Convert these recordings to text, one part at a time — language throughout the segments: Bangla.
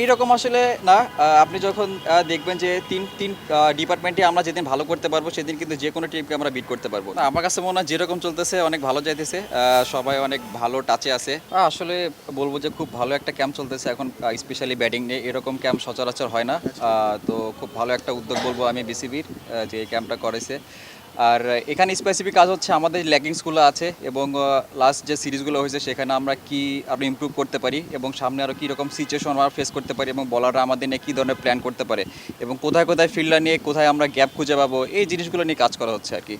এইরকম আসলে না আপনি যখন দেখবেন যে তিন তিন ডিপার্টমেন্টে আমরা যেদিন ভালো করতে পারব, সেদিন কিন্তু যে কোনো টিমকে আমরা বিট করতে পারব। না, আমার কাছে মনে হয় যেরকম চলতেছে, অনেক ভালো যাইতেছে সবাই অনেক ভালো টাচে আছে। আসলে বলব যে খুব ভালো একটা ক্যাম্প চলতেছে এখন স্পেশালি ব্যাটিং নিয়ে। এরকম ক্যাম্প সচরাচর হয় না। তো খুব ভালো একটা উদ্যোগ বলব আমি বিসিবির যে এই ক্যাম্পটা করেছে। আর এখানে স্পেসিফিক কাজ হচ্ছে আমাদের ল্যাকিংসগুলো আছে এবং লাস্ট যে সিরিজগুলো হয়েছে সেখানে আমরা কি আরও ইমপ্রুভ করতে পারি এবং সামনে আরও কীরকম সিচুয়েশন আমরা ফেস করতে পারি এবং বলাররা আমাদের নিয়ে কী ধরনের প্ল্যান করতে পারে এবং কোথায় কোথায় ফিল্ডার নিয়ে কোথায় আমরা গ্যাপ খুঁজে পাবো, এই জিনিসগুলো নিয়ে কাজ করা হচ্ছে আর কি।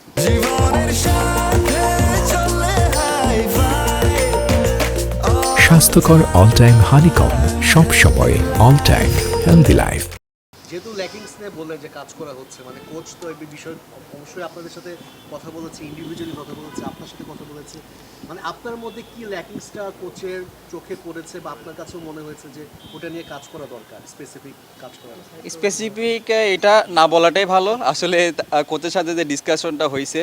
স্বাস্থ্যকর অল টাইম হানিকম সব সময় অল টাইম হেলদি লাইফ যেহেতু ল্যাকিংস নিয়ে বললেন যে কাজ করা হচ্ছে মানে কোচ তো এই বিষয়ে অবশ্যই আপনাদের সাথে কথা বলেছে ইন্ডিভিজুয়ালি কথা বলেছে, আপনার সাথে কথা বলেছে। মানে আপনার মধ্যে কি ল্যাকিংসটা কোচের চোখে পড়েছে বা আপনার কাছেও মনে হয়েছে যে ওটা নিয়ে কাজ করা দরকার স্পেসিফিক কাজ করা স্পেসিফিক এটা না বলাটাই ভালো। আসলে কোচের সাথে যে ডিসকাশনটা হয়েছে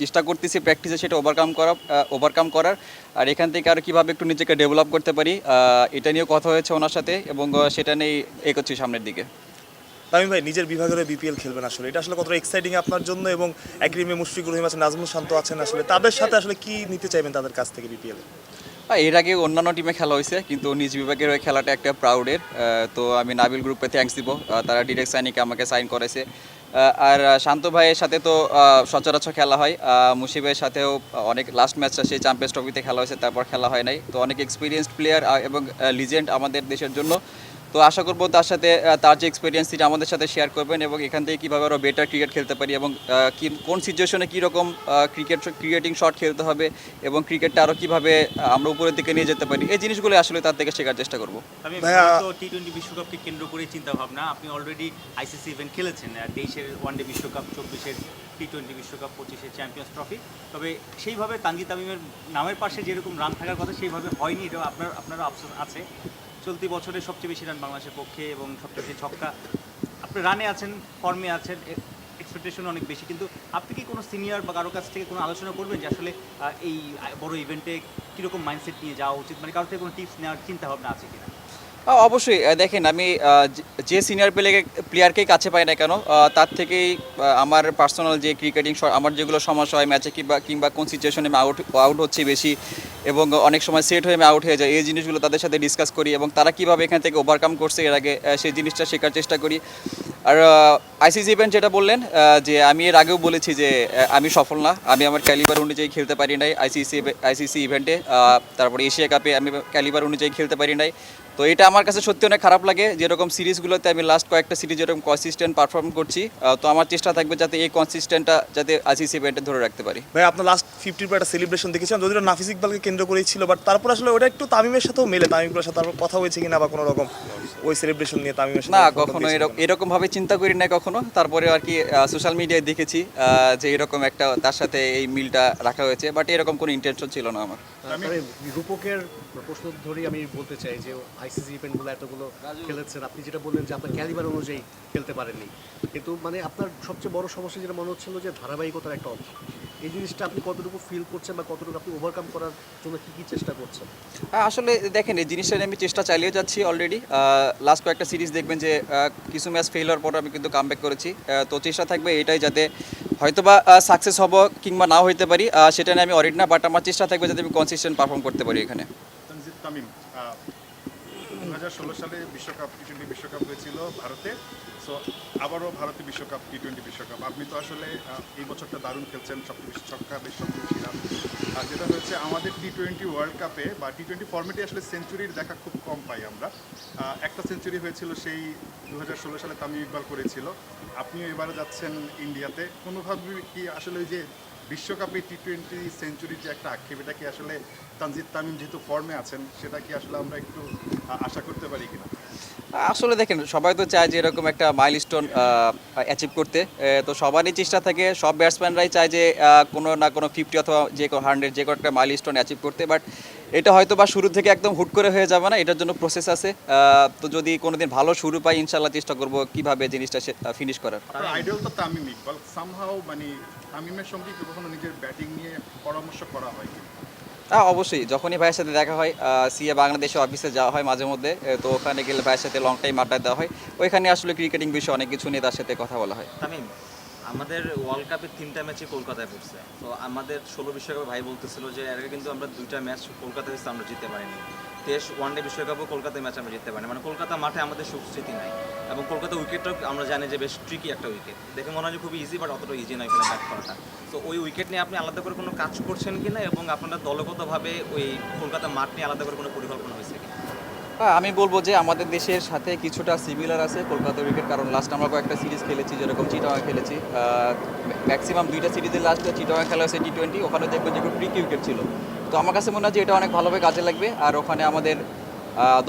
চেষ্টা করতেছি প্র্যাকটিসে সেটা ওভারকাম করা ওভারকাম করার। আর এখান থেকে আর কীভাবে একটু নিজেকে ডেভেলপ করতে পারি এটা নিয়েও কথা হয়েছে ওনার সাথে এবং সেটা নিয়েই এগোচ্ছি সামনের দিকে। তামিম ভাই, নিজের বিভাগের বিপিএল খেলবেন আসলে। এটা আসলে কতটা এক্সাইটিং আপনার জন্য এবং একরিমে মুশফিকুর রহিম আছেন, নাজমুল শান্ত আছেন আসলে। তাদের সাথে আসলে কি নিতে চাইবেন তাদের কাছ থেকে বিপিএল এর আগে অন্যান্য টিমে খেলা হয়েছে, কিন্তু নিজ বিভাগের ওই খেলাটা একটা প্রাউডের তো আমি নাবিল গ্রুপে থ্যাঙ্কস দিব। তারা ডিরেক্ট সাইনিকে আমাকে সাইন করেছে আর শান্ত ভাইয়ের সাথে তো সচরাচর খেলা হয়। মুশিবের সাথেও অনেক লাস্ট ম্যাচটা সেই চ্যাম্পিয়ন্স ট্রফিতে খেলা হয়েছে, তারপর খেলা হয় নাই। তো অনেক এক্সপিরিয়েন্সড প্লেয়ার এবং লিজেন্ড আমাদের দেশের জন্য। তো আশা করব তার সাথে তার যে এক্সপিরিয়েন্স সেটা আমাদের সাথে শেয়ার করবেন এবং এখান থেকে কীভাবে আরও বেটার ক্রিকেট খেলতে পারি এবং কি কোন সিচুয়েশনে কীরকম ক্রিকেট ক্রিকেটিং শট খেলতে হবে এবং ক্রিকেটটা আরও কীভাবে আমরা উপরের দিকে নিয়ে যেতে পারি এই জিনিসগুলো আসলে তার থেকে শেখার চেষ্টা করব। আমি ভাইয়া- তো টি টোয়েন্টি বিশ্বকাপকে কেন্দ্র করে চিন্তা ভাবনা আপনি অলরেডি আইসিসি ইভেন্ট খেলেছেন তেইশের ওয়ানডে বিশ্বকাপ চব্বিশের টি টোয়েন্টি বিশ্বকাপ পঁচিশের চ্যাম্পিয়ন্স ট্রফি তবে সেইভাবে তানজি তামিমের নামের পাশে যেরকম রান থাকার কথা সেইভাবে হয়নি এটা আপনার আপনারও আফসোস আছে। চলতি বছরে সবচেয়ে বেশি রান বাংলাদেশের পক্ষে এবং সবচেয়ে বেশি ছক্কা। আপনি রানে আছেন ফর্মে আছেন এক্সপেকটেশন অনেক বেশি। কিন্তু আপনি কি কোনো সিনিয়র বা কারও কাছ থেকে কোনো আলোচনা করবেন যে আসলে এই বড় ইভেন্টে কীরকম মাইন্ডসেট নিয়ে যাওয়া উচিত? মানে কারোর থেকে কোনো টিপস নেওয়ার চিন্তা ভাবনা আছে কিনা? অবশ্যই দেখেন, আমি যে- সিনিয়র প্লে প্লেয়ারকেই কাছে পাই না কেন তার থেকেই আমার পার্সোনাল যে ক্রিকেটিং আমার যেগুলো সমস্যা হয় ম্যাচে কিংবা কিংবা কোন সিচুয়েশনে আমি আউট আউট হচ্ছে বেশি, এবং অনেক সময় সেট হয়ে আমি আউট হয়ে যাই, এই জিনিসগুলো তাদের সাথে ডিসকাস করি, এবং তারা কীভাবে এখান থেকে ওভারকাম করছে এর আগে সেই জিনিসটা শেখার চেষ্টা করি। আর আইসিসি ইভেন্ট যেটা বললেন যে আমি এর আগেও বলেছি যে আমি সফল না, আমি আমার ক্যালিবার অনুযায়ী খেলতে পারি নাই আইসিসি আইসিসি ইভেন্টে তারপরে এশিয়া কাপে আমি ক্যালিবার অনুযায়ী খেলতে পারি নাই তো এটা আমার কাছে সত্যি অনেক খারাপ লাগে যেরকম সিরিজগুলোতে আমি লাস্ট কয়েকটা সিরিজ যেরকম কনসিস্টেন্ট পারফর্ম করছি তো আমার চেষ্টা থাকবে যাতে এই কনসিস্টেন্টটা যাতে আইসিসি ইভেন্টে ধরে রাখতে পারি। ভাই আপনার লাস্ট ফিফটির পর একটা সেলিব্রেশন দেখেছিলাম যদিও নাফিস ইকবালকে কেন্দ্র করেই ছিল বাট তারপর আসলে ওটা একটু তামিমের সাথেও মেলে তামিমের সাথে তারপর কথা হয়েছে কিনা বা কোনো রকম ওই সেলিব্রেশন নিয়ে তামিমের সাথে না কখনো এরকম ভাবে চিন্তা করি না কখনো। তারপরে আর কি সোশ্যাল মিডিয়ায় দেখেছি যে এরকম একটা তার সাথে এই মিলটা রাখা হয়েছে বাট এরকম কোনো ইন্টেনশন ছিল না আমার। রূপকের প্রশ্ন ধরেই আমি বলতে চাই যে আইসিসি ইভেন্টগুলো এতগুলো খেলেছেন। আপনি যেটা বললেন যে আপনার ক্যালিবার অনুযায়ী খেলতে পারেননি। কিন্তু মানে আপনার সবচেয়ে বড় সমস্যা যেটা মনে হচ্ছিল যে ধারাবাহিকতার একটা অংশ। এই জিনিসটা আপনি কতটুকু ফিল করছেন বা কতটুকু আপনি ওভারকাম করার জন্য কি কি চেষ্টা করছেন? হ্যাঁ, আসলে দেখেন এই জিনিসটা নিয়ে আমি চেষ্টা চালিয়ে যাচ্ছি অলরেডি লাস্ট কয়েকটা সিরিজ দেখবেন যে কিছু ম্যাচ ফেল হওয়ার পর আমি কিন্তু কামব্যাক করেছি। তো চেষ্টা থাকবে এটাই যাতে হয়তোবা সাকসেস হব কিংবা নাও হইতে পারি। সেটা নিয়ে আমি অরিড না বাট আমার চেষ্টা থাকবে যাতে আমি কনসিস্টেন্ট পারফর্ম করতে পারি এখানে। তামিম দু হাজার ষোলো সালে বিশ্বকাপ টি টোয়েন্টি বিশ্বকাপ হয়েছিল ভারতে। সো আবারও ভারতে বিশ্বকাপ টি টোয়েন্টি বিশ্বকাপ। আপনি তো আসলে এই বছরটা দারুণ খেলছেন, সবচেয়ে বেশি ছক্কা, বেশ সবচেয়ে বেশি রান আর যেটা হচ্ছে আমাদের টি টোয়েন্টি ওয়ার্ল্ড কাপে বা টি টোয়েন্টি ফর্মেটে আসলে সেঞ্চুরির দেখা খুব কম পাই আমরা। একটা সেঞ্চুরি হয়েছিল সেই দু হাজার ষোলো সালে তামিম ইকবাল করেছিল। আপনিও এবারে যাচ্ছেন ইন্ডিয়াতে। কোনোভাবে কি আসলে যে বিশ্বকাপে টি টোয়েন্টি সেঞ্চুরির যে একটা আক্ষেপ, এটা কি আসলে তানজিদ তামিম যেহেতু ফর্মে আছেন সেটা কি আসলে আমরা একটু আশা করতে পারি কিনা? আসলে দেখেন সবাই তো চায় যে এরকম একটা মাইল স্টোন অ্যাচিভ করতে। তো সবারই চেষ্টা থাকে সব ব্যাটসম্যানরাই চায় যে কোনো না কোনো ফিফটি অথবা যে কোনো হান্ড্রেড যে কোনো একটা মাইল স্টোন অ্যাচিভ করতে। বাট এটা হয়তো বা শুরু থেকে একদম হুট করে হয়ে যাবে না এটার জন্য প্রসেস আছে। তো যদি কোনোদিন ভালো শুরু পাই ইনশাল্লাহ চেষ্টা করব কীভাবে জিনিসটা ফিনিশ করার। আইডল তো তামিম ইকবাল সামহাও মানে তামিমের সঙ্গে কখনো নিজের ব্যাটিং নিয়ে পরামর্শ করা হয় কিনা? হ্যাঁ অবশ্যই। যখনই ভাইয়ের সাথে দেখা হয় সিএ বাংলাদেশে অফিসে যাওয়া হয় মাঝে মধ্যে তো ওখানে গেলে ভাইয়ের সাথে লং টাইম আড্ডা দেওয়া হয়। ওইখানে আসলে ক্রিকেটিং বিষয়ে অনেক কিছু নিয়ে তার সাথে কথা বলা হয়। তামিম আমাদের ওয়ার্ল্ড কাপের তিনটা ম্যাচই কলকাতায় পড়ছে। তো আমাদের ষোলো বিশ্বকাপে ভাই বলতেছিল যে, এর আগে কিন্তু আমরা দুইটা ম্যাচ কলকাতায় হচ্ছে আমরা জিততে পারিনি। দেশ ওয়ান ডে বিশ্বকাপও কলকাতায় ম্যাচ আমরা জিততে পারিনি। মানে কলকাতা মাঠে আমাদের সুস্মৃতি নাই। এবং কলকাতা উইকেটটাও আমরা জানি যে বেশ ট্রিকি একটা উইকেট দেখে মনে হয় খুবই ইজি বাট অতটা ইজি নয় এখানে ব্যাট করাটা। তো ওই উইকেট নিয়ে আপনি আলাদা করে কোনো কাজ করছেন কিনা? এবং আপনারা দলগতভাবে ওই কলকাতা মাঠ নিয়ে আলাদা করে কোনো পরিকল্পনা হয়েছে কি হ্যাঁ আমি বলব যে আমাদের দেশের সাথে কিছুটা সিমিলার আছে কলকাতা উইকেট, কারণ লাস্ট আমরা কয়েকটা সিরিজ খেলেছি, যেরকম চিটাওয়া খেলেছি। ম্যাক্সিমাম দুইটা সিরিজের লাস্ট চিটাওয়া খেলা হয়েছে টি টোয়েন্টি ওখানে দেখব যে একটু ট্রিকি উইকেট ছিল। তো আমার কাছে মনে হয় যে এটা অনেক ভালোভাবে কাজে লাগবে, আর ওখানে আমাদের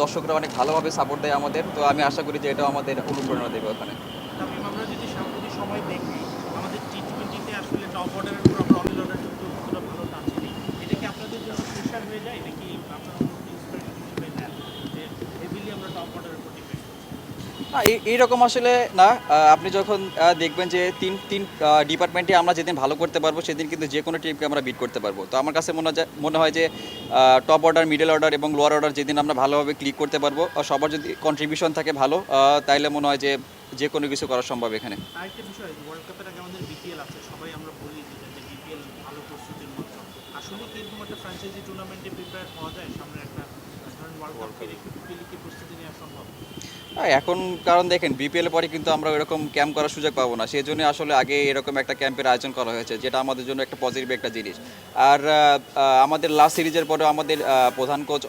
দর্শকরা অনেক ভালোভাবে সাপোর্ট দেয় আমাদের। তো আমি আশা করি যে এটাও আমাদের অনুপ্রেরণা দেবে ওখানে তামিম আমরা যদি সাম্প্রতিক সময় দেখি আমাদের টি টোয়েন্টিতে আসলে টপ অর্ডারের উপর আমরা অনিল অর্ডার কিন্তু অতটা ভালো টানছি এটা কি আপনাদের জন্য প্রেশার হয়ে যায় নাকি আপনারা ইন্সপিরেশন হিসেবে নেন যে হেভিলি আমরা টপ অর্ডারের উপর ডিপেন্ড না এই- এইরকম আসলে না আপনি যখন দেখবেন যে তিন তিন ডিপার্টমেন্টে আমরা যেদিন ভালো করতে পারব সেদিন কিন্তু যে কোনো টিমকে আমরা বিট করতে পারব। তো আমার কাছে মনে হয় যে- মনে হয় যে টপ অর্ডার মিডল অর্ডার এবং লোয়ার অর্ডার যেদিন আমরা ভালোভাবে ক্লিক করতে পারব সবার যদি কন্ট্রিবিউশন থাকে ভালো তাইলে মনে হয় যে যে কোনো কিছু করা সম্ভব এখানে। আরেকটা বিষয় ওয়ার্ল্ড কাপের আগে আমাদের বিপিএল আছে সবাই আমরা বলি যে বিপিএল ভালো প্রস্তুতির মতো আসলে কি এরকম একটা ফ্র্যাঞ্চাইজি টুর্নামেন্টে প্রিপেয়ার হওয়া যায় সামনে একটা ধরেন ওয়ার্ল্ড প্রস্তুতি নেওয়া সম্ভব? এখন কারণ দেখেন বিপিএল পরে কিন্তু আমরা এরকম ক্যাম্প করার সুযোগ পাবো না। সেই জন্য আসলে আগে এরকম একটা ক্যাম্পের আয়োজন করা হয়েছে, যেটা আমাদের জন্য একটা পজিটিভ একটা জিনিস। আর আমাদের লাস্ট সিরিজের পরেও আমাদের প্রধান কোচ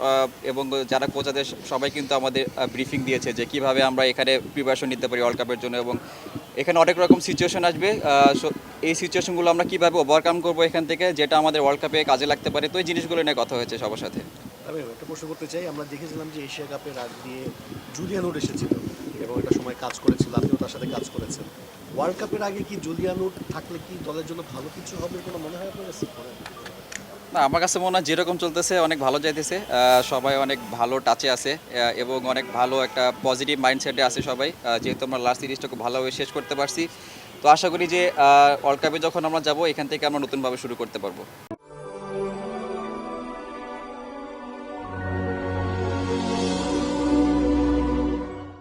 এবং যারা কোচ আছে, সবাই কিন্তু আমাদের ব্রিফিং দিয়েছে যে কীভাবে আমরা এখানে প্রিপারেশন নিতে পারি ওয়ার্ল্ড কাপের জন্য। এবং এখানে অনেক রকম সিচুয়েশন আসবে এই সিচুয়েশনগুলো আমরা কীভাবে ওভারকাম করব এখান থেকে, যেটা আমাদের ওয়ার্ল্ড কাপে কাজে লাগতে পারে, তো এই জিনিসগুলো নিয়ে কথা হয়েছে সবার সাথে। আমি একটা প্রশ্ন করতে চাই, আমরা দেখেছিলাম যে এশিয়া কাপের আগ দিয়ে জুলিয়ানুড এসেছিল এবং একটা সময় কাজ করেছিল, আপনিও তার সাথে কাজ করেছেন। ওয়ার্ল্ড কাপের আগে কি জুলিয়ানুড থাকলে কি দলের জন্য ভালো কিছু হবে কোনো মনে হয় আপনার না, আমার কাছে মনে হয় যেরকম চলতেছে, অনেক ভালো যাইতেছে। সবাই অনেক ভালো টাচে আছে এবং অনেক ভালো একটা পজিটিভ মাইন্ডসেটে আছে সবাই। যেহেতু আমরা লাস্ট সিরিজটা খুব ভালোভাবে শেষ করতে পারছি। তো আশা করি যে ওয়ার্ল্ড কাপে যখন আমরা যাব, এখান থেকে আমরা নতুনভাবে শুরু করতে পারব।